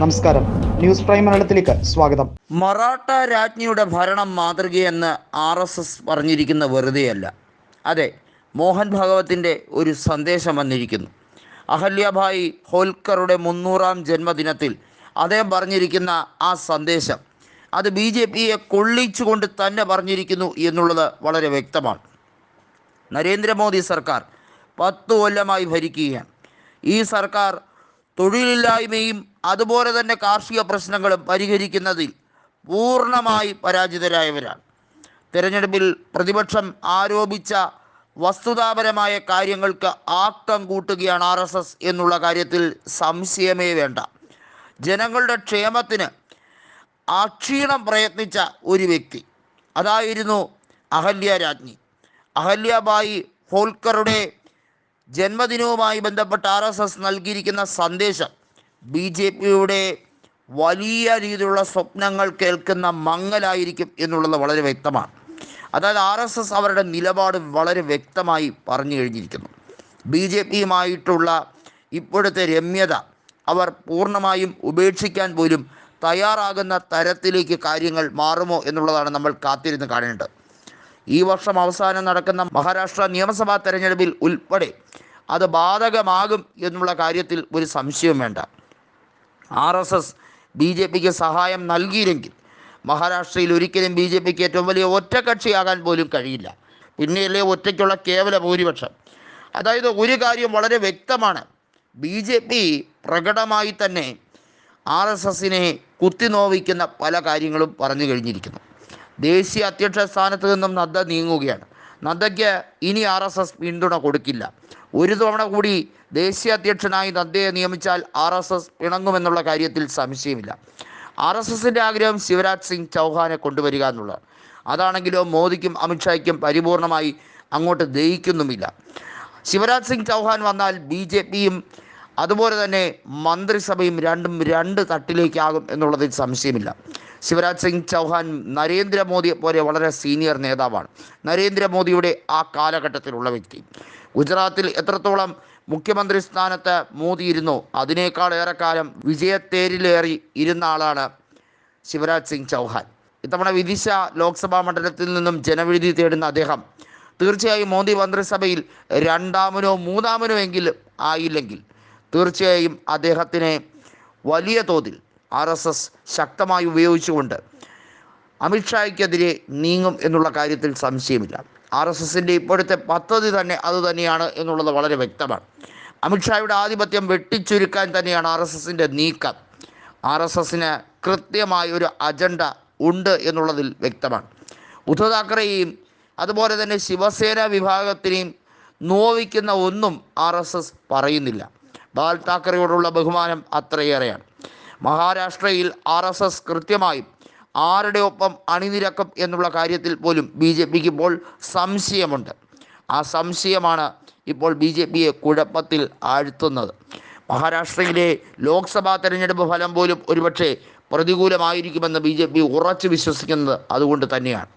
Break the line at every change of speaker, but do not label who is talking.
നമസ്കാരം. News prime മലയാളത്തിലേക്ക് സ്വാഗതം.
മറാഠ രാജ്ഞിയുടെ ഭരണം മാതൃകയെന്ന് ആർ എസ് എസ് പറഞ്ഞിരിക്കുന്ന വെറുതെയല്ല. അതെ മോഹൻ ഭഗവത്തിന്റെ ഒരു സന്ദേശം വന്നിരിക്കുന്നു. അഹല്യഭായി ഹോൽക്കറുടെ മുന്നൂറാം ജന്മദിനത്തിൽ അദ്ദേഹം പറഞ്ഞിരിക്കുന്ന ആ സന്ദേശം. അത് ബി ജെ പിയെ കൊള്ളിച്ചുകൊണ്ട് തന്നെ പറഞ്ഞിരിക്കുന്നു എന്നുള്ളത് വളരെ വ്യക്തമാണ്. നരേന്ദ്രമോദി സർക്കാർ പത്തു കൊല്ലമായി ഭരിക്കുകയാണ്. ഈ സർക്കാർ തൊഴിലില്ലായ്മയും അതുപോലെ തന്നെ കാർഷിക പ്രശ്നങ്ങളും പരിഹരിക്കുന്നതിൽ പൂർണമായി പരാജിതരായവരാണ്. തിരഞ്ഞെടുപ്പിൽ പ്രതിപക്ഷം ആരോപിച്ച വസ്തുതാപരമായ കാര്യങ്ങൾക്ക് ആക്കം കൂട്ടുകയാണ് ആർ എസ് എസ് എന്നുള്ള കാര്യത്തിൽ സംശയമേ വേണ്ട. ജനങ്ങളുടെ ക്ഷേമത്തിന് അക്ഷീണം പ്രയത്നിച്ച ഒരു വ്യക്തി അതായിരുന്നു അഹല്യ രാജ്ഞി. അഹല്യബായി ഹോൾക്കറുടെ ജന്മദിനവുമായി ബന്ധപ്പെട്ട് ആർ എസ് എസ് നൽകിയിരിക്കുന്ന സന്ദേശം ബി ജെ പിയുടെ വലിയ രീതിയിലുള്ള സ്വപ്നങ്ങൾ കേൾക്കുന്ന മങ്ങലായിരിക്കും എന്നുള്ളത് വളരെ വ്യക്തമാണ്. അതായത് ആർ എസ് എസ് അവരുടെ നിലപാട് വളരെ വ്യക്തമായി പറഞ്ഞു കഴിഞ്ഞിരിക്കുന്നു. ബി ജെ പിയുമായിട്ടുള്ള ഇപ്പോഴത്തെ രമ്യത അവർ പൂർണമായും ഉപേക്ഷിക്കാൻ പോലും തയ്യാറാകുന്ന തരത്തിലേക്ക് കാര്യങ്ങൾ മാറുമോ എന്നുള്ളതാണ് നമ്മൾ കാത്തിരുന്ന് കാണേണ്ടത്. ഈ വർഷം അവസാനം നടക്കുന്ന മഹാരാഷ്ട്ര നിയമസഭാ തെരഞ്ഞെടുപ്പിൽ ഉൾപ്പെടെ അത് ബാധകമാകും എന്നുള്ള കാര്യത്തിൽ ഒരു സംശയവും വേണ്ട. R S S B J പിക്ക് സഹായം നൽകിയില്ലെങ്കിൽ മഹാരാഷ്ട്രയിൽ ഒരിക്കലും ബി ജെ പിക്ക് ഏറ്റവും വലിയ ഒറ്റക്കക്ഷിയാകാൻ പോലും കഴിയില്ല. പിന്നെയല്ലേ ഒറ്റയ്ക്കുള്ള കേവല ഭൂരിപക്ഷം. അതായത് ഒരു കാര്യം വളരെ വ്യക്തമാണ്. ബി ജെ പി പ്രകടമായി തന്നെ ആർ എസ് എസിനെ കുത്തിനോവിക്കുന്ന പല കാര്യങ്ങളും പറഞ്ഞു കഴിഞ്ഞിരിക്കുന്നു. ദേശീയ അധ്യക്ഷ സ്ഥാനത്ത് നിന്നും നദ്ദ നീങ്ങുകയാണ്. നദ്ദയ്ക്ക് ഇനി ആർ എസ് എസ് പിന്തുണ കൊടുക്കില്ല. ഒരു തവണ കൂടി ദേശീയ അധ്യക്ഷനായി നദ്ദയെ നിയമിച്ചാൽ ആർ എസ് എസ് പിണങ്ങുമെന്നുള്ള കാര്യത്തിൽ സംശയമില്ല. ആർ എസ് എസിന്റെ ആഗ്രഹം ശിവരാജ് സിംഗ് ചൗഹാനെ കൊണ്ടുവരിക എന്നുള്ളത് അതാണെങ്കിലോ മോദിക്കും അമിത്ഷായ്ക്കും പരിപൂർണമായി അങ്ങോട്ട് ദഹിക്കുന്നുമില്ല. ശിവരാജ് സിംഗ് ചൗഹാൻ വന്നാൽ ബി ജെ പിയും അതുപോലെ തന്നെ മന്ത്രിസഭയും രണ്ടും രണ്ട് തട്ടിലേക്കാകും എന്നുള്ളതിൽ സംശയമില്ല. ശിവരാജ് സിംഗ് ചൗഹാൻ നരേന്ദ്രമോദിയെ പോലെ വളരെ സീനിയർ നേതാവാണ്. നരേന്ദ്രമോദിയുടെ ആ കാലഘട്ടത്തിലുള്ള വ്യക്തി. ഗുജറാത്തിൽ എത്രത്തോളം മുഖ്യമന്ത്രി സ്ഥാനത്ത് മോദി ഇരുന്നു അതിനേക്കാൾ ഏറെക്കാലം വിജയത്തേരിലേറി ഇരുന്ന ആളാണ് ശിവരാജ് സിംഗ് ചൗഹാൻ. ഇത്തവണ വിദിശ ലോക്സഭാ മണ്ഡലത്തിൽ നിന്നും ജനവിധി തേടുന്ന അദ്ദേഹം തീർച്ചയായും മോദി മന്ത്രിസഭയിൽ രണ്ടാമനോ മൂന്നാമനോ എങ്കിലും ആയില്ലെങ്കിൽ തീർച്ചയായും അദ്ദേഹത്തിനെ വലിയ തോതിൽ ആർ എസ് എസ് ശക്തമായി ഉപയോഗിച്ചുകൊണ്ട് അമിത്ഷായ്ക്കെതിരെ നീങ്ങും എന്നുള്ള കാര്യത്തിൽ സംശയമില്ല. ആർ എസ് എസിന്റെ ഇപ്പോഴത്തെ പദ്ധതി തന്നെ അതുതന്നെയാണ് എന്നുള്ളത് വളരെ വ്യക്തമാണ്. അമിത്ഷായുടെ ആധിപത്യം വെട്ടിച്ചുരുക്കാൻ തന്നെയാണ് ആർ എസ് എസിന്റെ നീക്കം. ആർ എസ് എസിന് കൃത്യമായ ഒരു അജണ്ട ഉണ്ട് എന്നുള്ളതിൽ വ്യക്തമാണ്. ഉദ്ധവ് താക്കറെയും അതുപോലെ തന്നെ ശിവസേന വിഭാഗത്തിനെയും നോവിക്കുന്ന ഒന്നും ആർ എസ് എസ് പറയുന്നില്ല. ബാൽ താക്കറെയോടുള്ള ബഹുമാനം അത്രയേറെയാണ്. മഹാരാഷ്ട്രയിൽ ആർ എസ് എസ് കൃത്യമായും ആരുടെ ഒപ്പം അണിനിരക്കും എന്നുള്ള കാര്യത്തിൽ പോലും ബി ജെ പിക്ക് ഇപ്പോൾ സംശയമുണ്ട്. ആ സംശയമാണ് ഇപ്പോൾ ബി ജെ പിയെ കുഴപ്പത്തിൽ ആഴ്ത്തുന്നത്. മഹാരാഷ്ട്രയിലെ ലോക്സഭാ തെരഞ്ഞെടുപ്പ് ഫലം പോലും ഒരുപക്ഷെ പ്രതികൂലമായിരിക്കുമെന്ന് ബി ജെ പി ഉറച്ചു വിശ്വസിക്കുന്നത് അതുകൊണ്ട് തന്നെയാണ്.